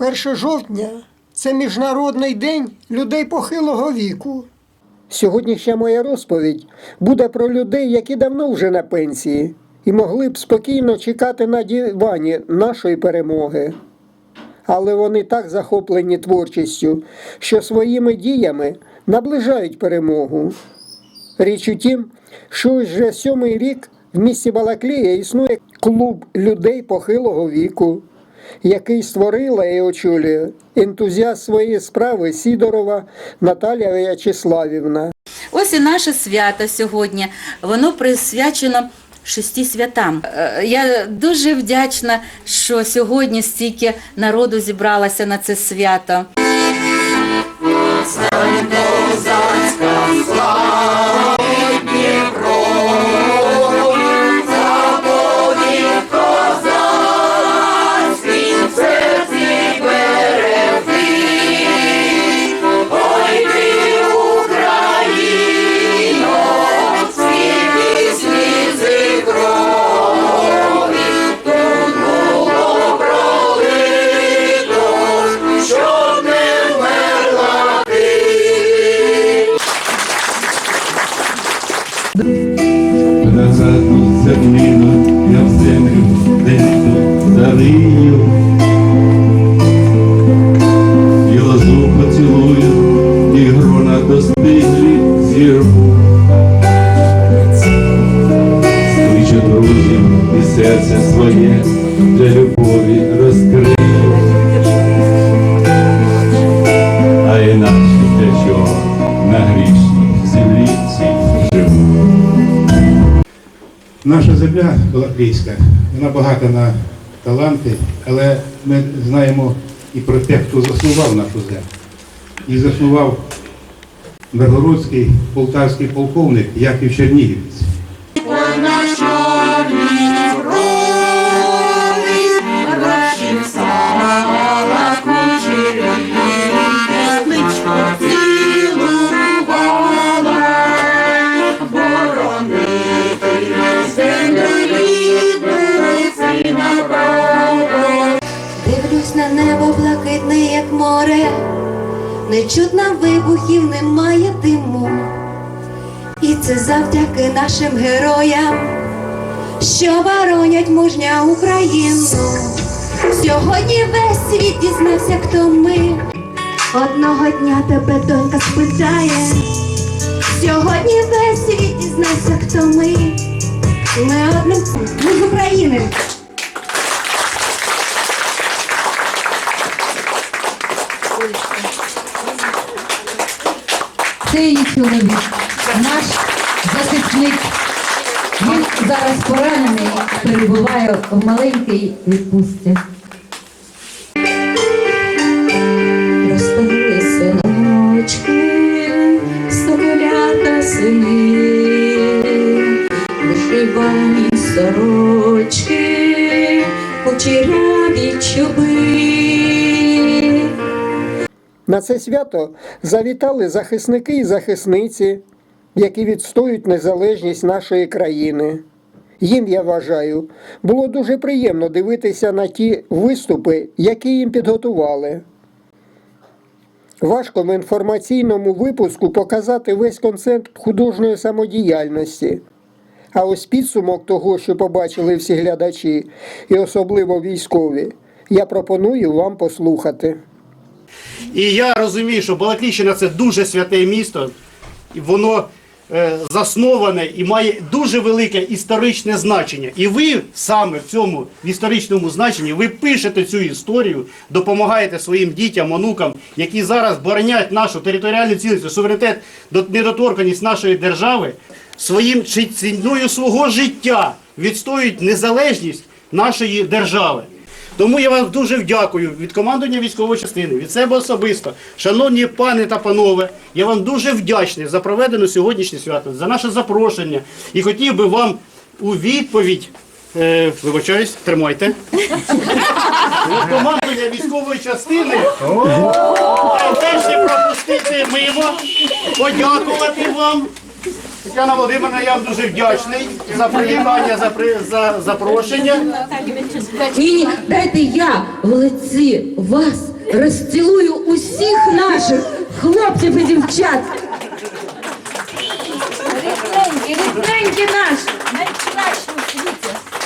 1 жовтня це Міжнародний день людей похилого віку. Сьогоднішня моя розповідь буде про людей, які давно вже на пенсії і могли б спокійно чекати на дивані нашої перемоги. Але вони так захоплені творчістю, що своїми діями наближають перемогу. Річ у тім, що вже сьомий рік в місті Балаклія існує клуб людей похилого віку, який створила і очолює ентузіаст своєї справи Сідорова Наталія В'ячеславівна. Ось і наше свято сьогодні. Воно присвячено шести святам. Е, Я дуже вдячна, що сьогодні стільки народу зібралося на це свято. Назад у землину, я в землю десь зарию. І лозу поцілую, і грона достиглі зірву. Кличу друзів і серце своє для любові Наша земля Балаклійська, вона багата на таланти, але ми знаємо і про те, хто заснував нашу землю. І заснував Миргородський полтавський полковник Яків Чернігівець. На небо блакитне, як море, не чутно вибухів, немає диму. І це завдяки нашим героям, що боронять мужня Україну. Сьогодні весь світ дізнався, хто ми. Одного дня тебе донька спитає. Сьогодні весь світ дізнався, хто ми. Ми одним ми з України. Цей чоловік, наш захисник, він зараз поранений, перебуває в маленькій відпустці. Розпали синочки, соколята сини, вишивані сорочки, кучеряві чуби. На це свято завітали захисники і захисниці, які відстоюють незалежність нашої країни. Їм, я вважаю, було дуже приємно дивитися на ті виступи, які їм підготували. Важко в інформаційному випуску показати весь концепт художньої самодіяльності. А ось підсумок того, що побачили всі глядачі, і особливо військові, я пропоную вам послухати. І я розумію, що Балакліщина це дуже святе місто, і воно е, засноване і має дуже велике історичне значення. І ви саме в цьому в історичному значенні ви пишете цю історію, допомагаєте своїм дітям, онукам, які зараз боронять нашу територіальну цілісність, суверенітет, до- недоторканість нашої держави, своїм ціною свого життя відстоюють незалежність нашої держави. Тому я вам дуже дякую від командування військової частини, від себе особисто. Шановні пани та панове, я вам дуже вдячний за проведене сьогоднішнє свято, за наше запрошення. І хотів би вам у відповідь, е, вибачаюсь, тримайте. Від командування військової частини теж не пропустити мимо, подякувати вам Тетяна Володимирівна, я вам дуже вдячний за привітання, за, при- за запрошення. Ні, ні, дайте я в лиці вас розцілую усіх наших хлопців і дівчат. Рідненькі, рідненькі наші.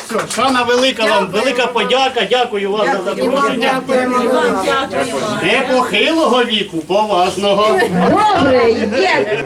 Все, шана велика вам, велика подяка. Дякую вам за запрошення. Не похилого віку, поважного. Добре, є.